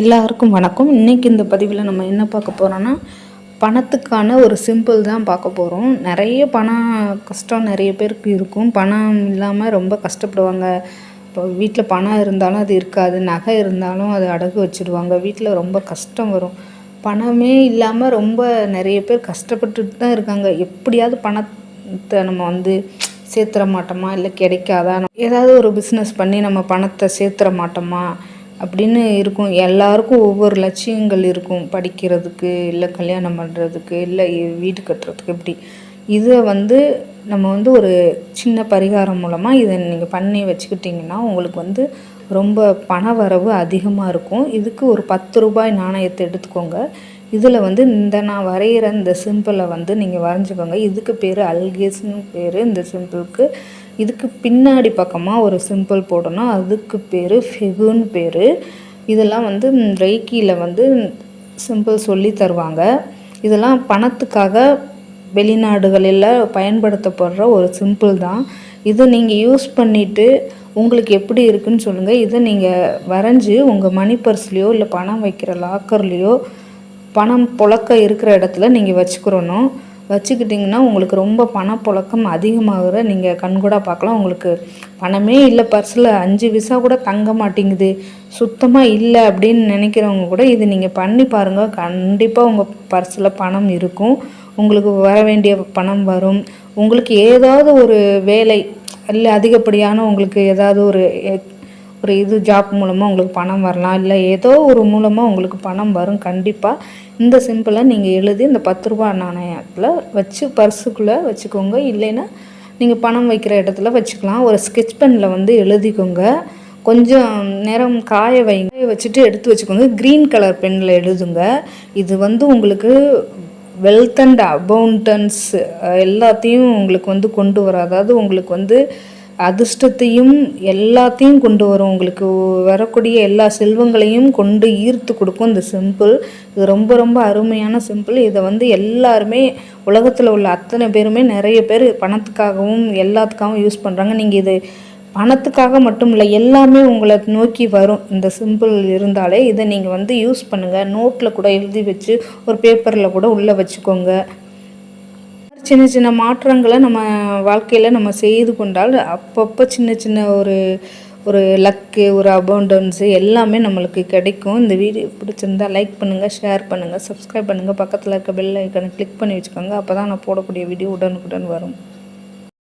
எல்லாருக்கும் வணக்கம். இன்றைக்கி இந்த பதிவில் நம்ம என்ன பார்க்க போகிறோன்னா பணத்துக்கான ஒரு சிம்பிள் தான் பார்க்க போகிறோம் நிறைய பணம் கஷ்டம் நிறைய பேருக்கு இருக்கும். பணம் இல்லாமல் ரொம்ப கஷ்டப்படுவாங்க. இப்போ வீட்டில் பணம் இருந்தாலும் அது இருக்காது. நகை இருந்தாலும் அது அடகு வச்சுடுவாங்க வீட்டில் ரொம்ப கஷ்டம் வரும். பணமே இல்லாமல் ரொம்ப நிறைய பேர் கஷ்டப்பட்டுட்டு தான் இருக்காங்க. எப்படியாவது பணத்தை நம்ம வந்து சேர்த்துற மாட்டோமா? இல்லை கிடைக்காதா? ஏதாவது ஒரு பிஸ்னஸ் பண்ணி நம்ம பணத்தை சேர்த்துற மாட்டோமா? அப்படின்னு இருக்கும். எல்லாருக்கும் ஒவ்வொரு லட்சியங்கள் இருக்கும். படிக்கிறதுக்கு இல்லை கல்யாணம் பண்ணுறதுக்கு இல்லை வீடு கட்டுறதுக்கு இப்படி. இதை வந்து நம்ம வந்து ஒரு சின்ன பரிகாரம் மூலமாக இதை நீங்கள் பண்ணி வச்சுக்கிட்டிங்கன்னா உங்களுக்கு வந்து ரொம்ப பண வரவு அதிகமாக இருக்கும். இதுக்கு ஒரு பத்து ரூபாய் நாணயத்தை எடுத்துக்கோங்க. இதில் வந்து இந்த நான் வரைகிற இந்த சிம்பிளை வந்து நீங்கள் வரைஞ்சிக்கோங்க. இதுக்கு பேர் அல்கேஸ்னு பேர். இந்த சிம்பிளுக்கு இதுக்கு பின்னாடி பக்கமாக ஒரு சிம்பிள் போடணும். அதுக்கு பேர் ஃபெகுன்னு பேர். இதெல்லாம் வந்து ரெய்க்கியில் வந்து சிம்பிள் சொல்லி தருவாங்க. இதெல்லாம் பணத்துக்காக வெளிநாடுகளில் பயன்படுத்தப்படுற ஒரு சிம்பிள் தான். இதை நீங்கள் யூஸ் பண்ணிவிட்டு உங்களுக்கு எப்படி இருக்குன்னு சொல்லுங்கள் இதை நீங்கள் வரைஞ்சி உங்கள் மணி பர்ஸ்லேயோ இல்லை பணம் வைக்கிற லாக்கர்லேயோ பணம் புழக்க இருக்கிற இடத்துல நீங்கள் வச்சுக்கிறணும். வச்சுக்கிட்டிங்கன்னா உங்களுக்கு ரொம்ப பணப்புழக்கம் அதிகமாகிற நீங்கள் கண்கூடாக பார்க்கலாம். உங்களுக்கு பணமே இல்லை பர்ஸில் அஞ்சு விசா கூட தங்க மாட்டேங்குது. சுத்தமாக இல்லை அப்படின்னு நினைக்கிறவங்க கூட இது நீங்கள் பண்ணி பாருங்கள் கண்டிப்பாக உங்கள் பர்ஸில் பணம் இருக்கும். உங்களுக்கு வர வேண்டிய பணம் வரும். உங்களுக்கு ஏதாவது ஒரு வேலை இல்லை அதிகப்படியான உங்களுக்கு ஏதாவது ஒரு ஒரு இது ஜாப் மூலமாக உங்களுக்கு பணம் வரலாம். இல்லை ஏதோ ஒரு மூலமாக உங்களுக்கு பணம் வரும். கண்டிப்பாக இந்த சிம்பிளாக நீங்கள் எழுதி இந்த பத்து ரூபா நாணயத்தில் வச்சு பர்ஸுக்குள்ளே வச்சுக்கோங்க. இல்லைன்னா நீங்கள் பணம் வைக்கிற இடத்துல வச்சுக்கலாம். ஒரு ஸ்கெட்ச் பெனில் வந்து எழுதிக்கோங்க. கொஞ்சம் நேரம் காய வைங்க. வச்சுட்டு எடுத்து வச்சுக்கோங்க. க்ரீன் கலர் பெனில் எழுதுங்க. இது வந்து உங்களுக்கு வெல்த் அண்ட் அபவுண்டன்ஸ் எல்லாத்தையும் உங்களுக்கு வந்து கொண்டு வர அதாவது உங்களுக்கு வந்து அதிர்ஷ்டத்தையும் எல்லாத்தையும் கொண்டு வரும். உங்களுக்கு வரக்கூடிய எல்லா செல்வங்களையும் கொண்டு ஈர்த்து கொடுக்கும் இந்த சிம்பிள் இது ரொம்ப ரொம்ப அருமையான சிம்பிள் இதை வந்து எல்லாருமே உலகத்தில் உள்ள அத்தனை பேருமே நிறைய பேர் பணத்துக்காகவும் எல்லாத்துக்காகவும் யூஸ் பண்ணுறாங்க நீங்கள் இது பணத்துக்காக மட்டும் இல்லை எல்லாமே உங்களை நோக்கி வரும். இந்த சிம்பிள் இருந்தாலே இதை நீங்கள் வந்து யூஸ் பண்ணுங்கள் நோட்டில் கூட எழுதி வச்சு ஒரு பேப்பரில் கூட உள்ளே வச்சுக்கோங்க. சின்ன சின்ன மாற்றங்களை நம்ம வாழ்க்கையில் நம்ம செய்து கொண்டால் அப்பப்போ சின்ன சின்ன ஒரு ஒரு லக்கு ஒரு அபவுண்டன்ஸு எல்லாமே நம்மளுக்கு கிடைக்கும். இந்த வீடியோ பிடிச்சிருந்தா லைக் பண்ணுங்கள் ஷேர் பண்ணுங்கள் சப்ஸ்கிரைப் பண்ணுங்கள் பக்கத்தில் இருக்க பெல் ஐக்கனை கிளிக் பண்ணி வச்சுக்கோங்க. அப்போ தான் நான் போடக்கூடிய வீடியோ உடனுக்குடன் வரும்.